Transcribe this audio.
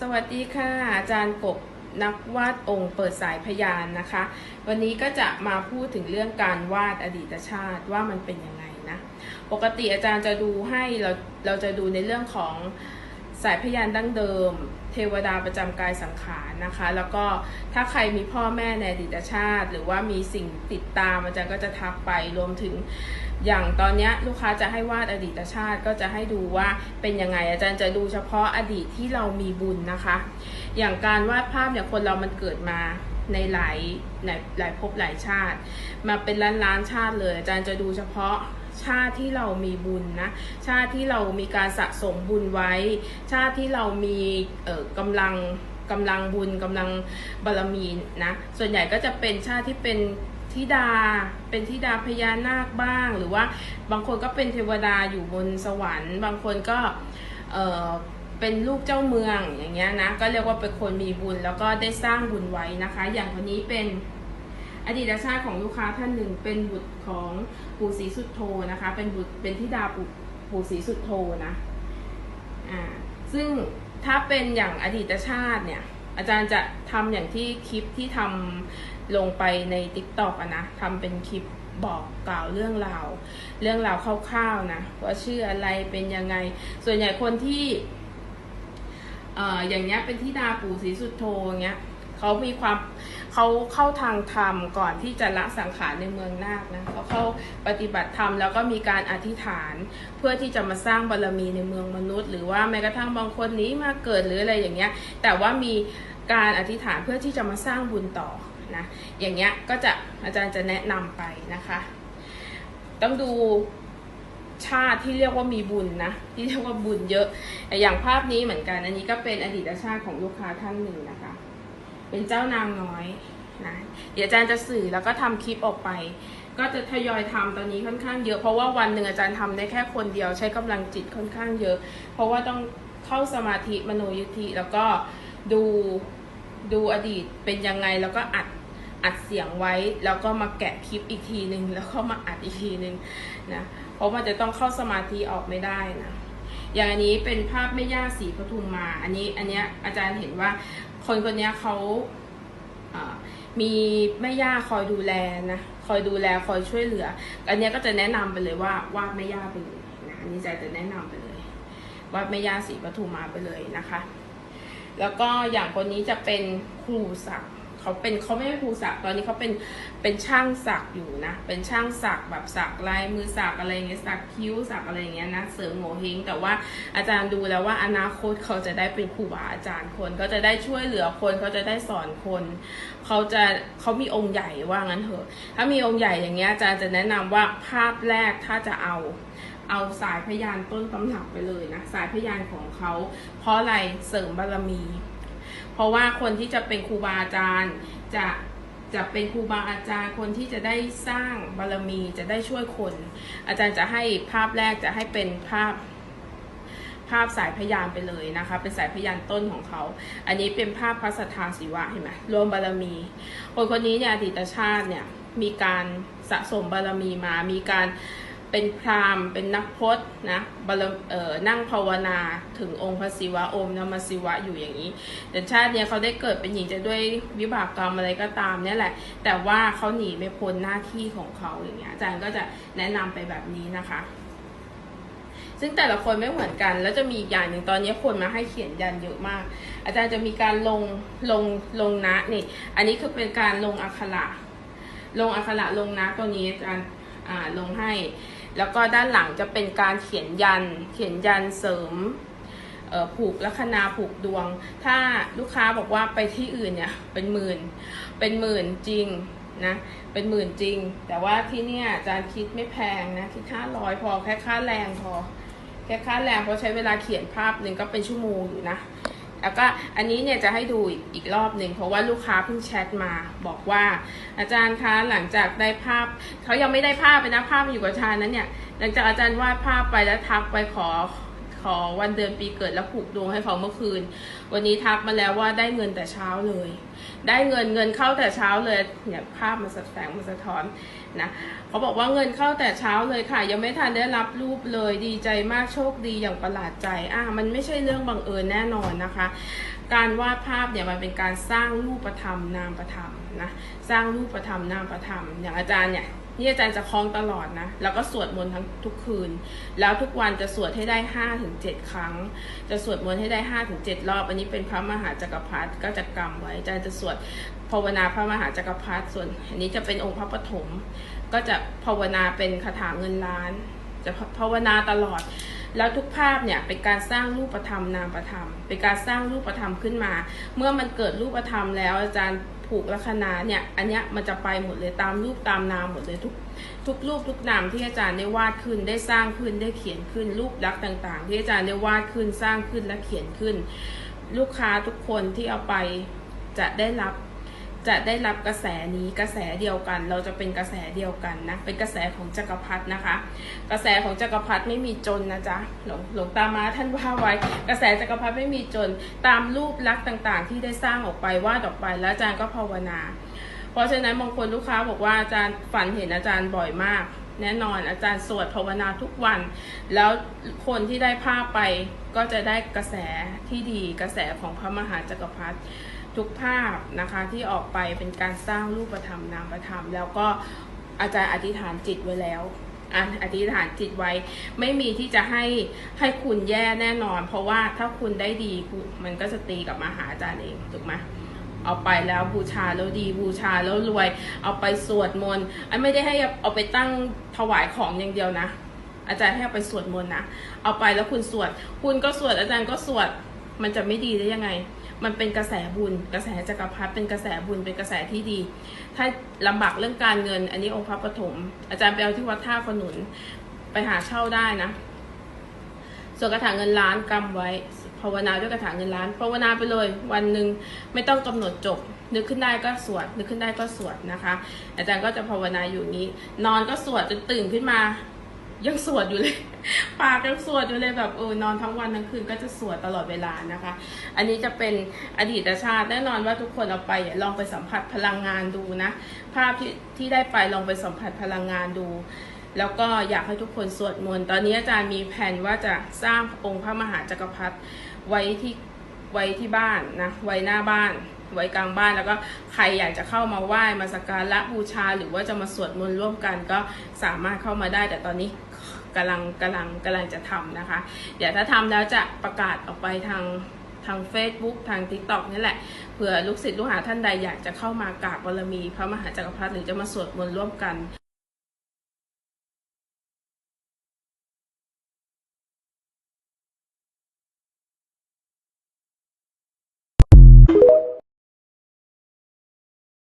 สวัสดีค่ะ อาจารย์กบนักวาดองค์เปิดสายพยานนะคะ วันนี้ก็จะมาพูดถึงเรื่องการวาดอดีตชาติว่ามันเป็นยังไงนะปกติอาจารย์จะดูให้เราเราจะดูในเรื่องของสายพยานดั้งเดิม เทวดาประจำกายสังขารนะคะ แล้วก็ถ้าใครมีพ่อแม่ในอดีตชาติ หรือว่ามีสิ่งติดตามอาจารย์ก็จะทักไปรวมถึง อย่างตอนนี้ลูกค้าจะให้วาดอดีตชาติก็จะให้ดูว่าเป็นยังไงอาจารย์จะดูเฉพาะอดีตที่เรามีบุญนะคะ อย่างการวาดภาพเนี่ยคนเรามันเกิดมาในหลายในหลายภพหลายชาติ มาเป็นล้านล้านชาติเลย อาจารย์จะดูเฉพาะชาติที่เรามีบุญนะ ชาติที่เรามีการสะสมบุญไว้ ชาติที่เรามีเอ่อกำลังกำลังบุญกำลังบารมีนะ ส่วนใหญ่ก็จะเป็นชาติที่เป็น ธิดา เป็นธิดาพญานาคบ้าง หรือว่าบางคนก็เป็นเทวดาอยู่บนสวรรค์ บางคนก็เออเป็นลูกเจ้าเมืองอย่างเงี้ยนะ ก็เรียกว่าเป็นคนมีบุญแล้วก็ได้สร้างบุญไว้นะคะ อย่างคนนี้เป็นอดีตชาติของลูกค้าท่านหนึ่งเป็นบุตรของปู่ศรีสุดโทนะคะ เป็นบุตรเป็นธิดาปู่ปู่ศรีสุดโทนะอ่าซึ่งถ้าเป็นอย่างอดีตชาติเนี่ยอาจารย์จะทำอย่างที่คลิปที่ทำ ลงไปใน t ิ k t o k อะนะทำเป็นคลิปบอกกล่าวเรื่องราว เรื่องราวคร่าวๆนะว่าชื่ออะไรเป็นยังไง ส่วนใหญ่คนที่เอ่ออย่างเงี้ยเป็นที่ดาปู่ศรีสุดโทอย่างเงี้ยเขามีความเขาเข้าทางธรรมก่อนที่จะละสังขารในเมืองนาคนะเขาเข้าปฏิบัติธรรมแล้วก็มีการอธิษฐานเพื่อที่จะมาสร้างบารรมีในเมืองมนุษย์ หรือว่าแม้กระทั่งบางคนนี้มาเกิดหรืออะไรอย่างเงี้ย แต่ว่ามีการอธิษฐานเพื่อที่จะมาสร้างบุญต่อ นะ อย่างเงี้ยก็จะอาจารย์จะแนะนำไปนะคะ ต้องดูชาติที่เรียกว่ามีบุญนะ ที่เรียกว่าบุญเยอะ อย่างภาพนี้เหมือนกัน อันนี้ก็เป็นอดีตชาติของลูกค้าท่านหนึ่งนะคะ เป็นเจ้านางน้อยนะเดี๋ยวอาจารย์จะสื่อแล้วก็ทำคลิปออกไป ก็จะทยอยทำตอนนี้ค่อนข้างเยอะเพราะว่าวันหนึ่งอาจารย์ทำได้แค่คนเดียวใช้กำลังจิตค่อนข้างเยอะ เพราะว่าต้องเข้าสมาธิมโนยุทธิแล้วก็ดูดูอดีตเป็นยังไงแล้วก็อัด อัดเสียงไว้แล้วก็มาแกะคลิปอีกทีหนึ่งแล้วก็มาอัดอีกทีหนึ่งนะเพราะมันจะต้องเข้าสมาธิออกไม่ได้นะอย่างอันนี้เป็นภาพแม่ย่าสีปทุมมา อันนี้อันเนี้ยอาจารย์เห็นว่าคนคนเนี้ยเขาอ่ามีแม่ย่าคอยดูแลนะคอยดูแลคอยช่วยเหลือ อันเนี้ยก็จะแนะนำไปเลยว่าวาดแม่ย่าไปเลยนะอันนี้อาจารย์จะแนะนำไปเลยวาดแม่ย่าสีปทุมมาไปเลยนะคะ แล้วก็อย่างคนนี้จะเป็นครูศักดิ์ เขาเป็นเขาไม่ใช่ครูศักดิ์ตอนนี้เขาเป็นเป็นช่างศักดิ์อยู่นะ เป็นช่างศักดิ์แบบศักดิ์ลายมือศักดิ์อะไรเงี้ยศักดิ์คิ้วศักดิ์อะไรเงี้ยนะเสริมโงเฮงแต่ว่าอาจารย์ดูแล้วว่าอนาคตเขาจะได้เป็นครูบาอาจารย์คนเขาจะได้ช่วยเหลือคนเขาจะได้สอนคนเขาจะเขามีองค์ใหญ่ว่างั้นเถอะ ถ้ามีองค์ใหญ่อย่างเงี้ยอาจารย์จะแนะนำว่าภาพแรกถ้าจะเอาเอาสายพยานต้นตำหนักไปเลยนะ สายพยานของเขา เพราะอะไรเสริมบารมี เพราะว่าคนที่จะเป็นครูบาอาจารย์จะจะเป็นครูบาอาจารย์คนที่จะได้สร้างบารมีจะได้ช่วยคน อาจารย์จะให้ภาพแรกจะให้เป็นภาพภาพสายพยานไปเลยนะคะ เป็นสายพยานต้นของเขา อันนี้เป็นภาพพระสัทธาศิวะเห็นไหมรวมบารมี คนคนนี้เนี่ยอดีตชาติเนี่ยมีการสะสมบารมีมา มีการ เป็นพราหมณ์ เป็นนักพจน์นะบารเอ่อนั่งภาวนาถึงองค์พระศิวะโอมนามศิวะอยู่อย่างนี้ แต่ชาติเนี้ยเขาได้เกิดเป็นหญิงจะด้วยวิบากกรรมอะไรก็ตามเนี่ยแหละ แต่ว่าเขาหนีไม่พ้นหน้าที่ของเขาอย่างเงี้ยอาจารย์ก็จะแนะนำไปแบบนี้นะคะซึ่งแต่ละคนไม่เหมือนกัน แล้วจะมีอีกอย่างหนึ่งตอนนี้คนมาให้เขียนยันเยอะมาก อาจารย์จะมีการลงลงลงนะนี่ อันนี้คือเป็นการลงอักขระลงอักขระลงนะตัวนี้อาจารย์ลงให้ แล้วก็ด้านหลังจะเป็นการเขียนยัน เขียนยันเสริมผูกลัคนาผูกดวง ถ้าลูกค้าบอกว่าไปที่อื่นเนี่ยเป็นหมื่น เป็นหมื่นจริงนะ เป็นหมื่นจริง แต่ว่าที่เนี่ยอาจารย์คิดไม่แพงนะ คิดค่าร้อยพอแค่ค่าแรงพอ แค่ค่าแรงเพราะใช้เวลาเขียนภาพหนึ่งก็เป็นชั่วโมงอยู่นะ แล้วก็อันนี้เนี่ยจะให้ดูอีกรอบหนึ่งเพราะว่าลูกค้าเพิ่งแชทมาบอกว่า อาจารย์คะหลังจากได้ภาพเขายังไม่ได้ภาพไปนะภาพมันอยู่กับอาจารย์นั้นเนี่ยหลังจากอาจารย์วาดภาพไปแล้วทักไปขอ วันเดือนปีเกิดแล้วผูกดวงให้เขาเมื่อคืน วันนี้ทักมาแล้วว่าได้เงินแต่เช้าเลย ได้เงินเงินเข้าแต่เช้าเลยเนี่ยภาพมันสะแสงมันสะท้อนนะเขาบอกว่าเงินเข้าแต่เช้าเลยค่ะ ยังไม่ทันได้รับรูปเลยดีใจมากโชคดีอย่างประหลาดใจอะมันไม่ใช่เรื่องบังเอิญแน่นอนนะคะ การวาดภาพเนี่ยมันเป็นการสร้างรูปธรรมนามธรรมนะสร้างรูปธรรมนามธรรม อย่างอาจารย์เนี่ยนี่อาจารย์จะคล้องตลอดนะ แล้วก็สวดมนต์ทั้งทุกคืน แล้วทุกวันจะสวดให้ได้ห้าถึงเจ็ดครั้ง จะสวดมนต์ให้ได้ห้าถึงเจ็ดรอบ อันนี้เป็นพระมหาจักรพรรดิก็จะกำไว้ อาจารย์จะสวดภาวนาพระมหาจักรพรรดิ ส่วนอันนี้จะเป็นองค์พระปฐม ก็จะภาวนาเป็นคาถาเงินล้าน จะภาวนาตลอด แล้วทุกภาพเนี่ยเป็นการสร้างรูปธรรมนามธรรม เป็นการสร้างรูปธรรมขึ้นมา เมื่อมันเกิดรูปธรรมแล้วอาจารย์ผูกลัคนาเนี่ยอันเนี้ยมันจะไปหมดเลยตามรูปตามนามหมดเลยทุกทุกรูปทุกนามที่อาจารย์ได้วาดขึ้นได้สร้างขึ้นได้เขียนขึ้น รูปลักษณ์ต่าง ๆ ที่อาจารย์ได้วาดขึ้นสร้างขึ้นและเขียนขึ้น ลูกค้าทุกคนที่เอาไปจะได้รับ จะได้รับกระแสนี้กระแสเดียวกัน เราจะเป็นกระแสเดียวกันนะเป็นกระแสของจักรพรรดินะคะ กระแสของจักรพรรดิไม่มีจนนะจ๊ะหลวงหลวงตามาท่านว่าไว้ กระแสจักรพรรดิไม่มีจนตามรูปลักษณ์ต่างๆ ที่ได้สร้างออกไปวาดออกไปแล้วอาจารย์ก็ภาวนา เพราะฉะนั้นบางคนลูกค้าบอกว่าอาจารย์ฝันเห็นอาจารย์บ่อยมาก แน่นอนอาจารย์สวดภาวนาทุกวัน แล้วคนที่ได้ภาพไปก็จะได้กระแสที่ดีกระแสของพระมหาจักรพรรดิ ทุกภาพนะคะที่ออกไปเป็นการสร้างรูปธรรมนามธรรม แล้วก็อาจารย์อธิษฐานจิตไว้แล้วอธิษฐานจิตไว้ ไม่มีที่จะให้ให้คุณแย่แน่นอน เพราะว่าถ้าคุณได้ดีมันก็จะตีกลับมาหาอาจารย์เองถูกไหมเอาไปแล้วบูชาแล้วดีบูชาแล้วรวย เอาไปสวดมนต์อันไม่ได้ให้เอาไปตั้งถวายของอย่างเดียวนะ อาจารย์ให้เอาไปสวดมนต์นะเอาไปแล้วคุณสวด คุณก็สวดอาจารย์ก็สวดมันจะไม่ดีได้ยังไง มันเป็นกระแสบุญ กระแสจักรพรรดิเป็นกระแสบุญเป็นกระแสที่ดี ถ้าลำบากเรื่องการเงิน อันนี้องค์พระปฐมอาจารย์ไปเอาที่วัดท่าขนุนไปหาเช่าได้นะ ส่วนกระถางเงินล้านกำไว้ภาวนาด้วยกระถางเงินล้านภาวนาไปเลยวันหนึ่งไม่ต้องกำหนดจบ นึกขึ้นได้ก็สวด นึกขึ้นได้ก็สวดนะคะ อาจารย์ก็จะภาวนาอยู่นี้ นอนก็สวดจนตื่นขึ้นมา ยังสวดอยู่เลย ปากยังสวดอยู่เลยแบบเออนอนทั้งวันทั้งคืนก็จะสวดตลอดเวลานะคะ อันนี้จะเป็นอดีตชาติแน่นอนว่าทุกคนเอาไปลองไปสัมผัสพลังงานดูนะ ภาพที่ที่ได้ไปลองไปสัมผัสพลังงานดู แล้วก็อยากให้ทุกคนสวดมนต์ตอนนี้อาจารย์มีแผนว่าจะสร้างองค์พระมหาจักรพรรดิไว้ที่ไว้ที่บ้านนะไว้หน้าบ้านไว้กลางบ้านแล้วก็ใครอยากจะเข้ามาไหว้มาสักการะบูชา หรือว่าจะมาสวดมนต์ร่วมกันก็สามารถเข้ามาได้แต่ตอนนี้ กำลังกำลังกำลังจะทำนะคะ เดี๋ยวถ้าทำแล้วจะประกาศออกไปทางทาง Facebook ทาง TikTok นี่แหละเผื่อลูกศิษย์ลูกหาท่านใดอยากจะเข้ามากราบบารมี พระมหาจักรพรรดิหรือจะมาสวดมนต์ร่วมกัน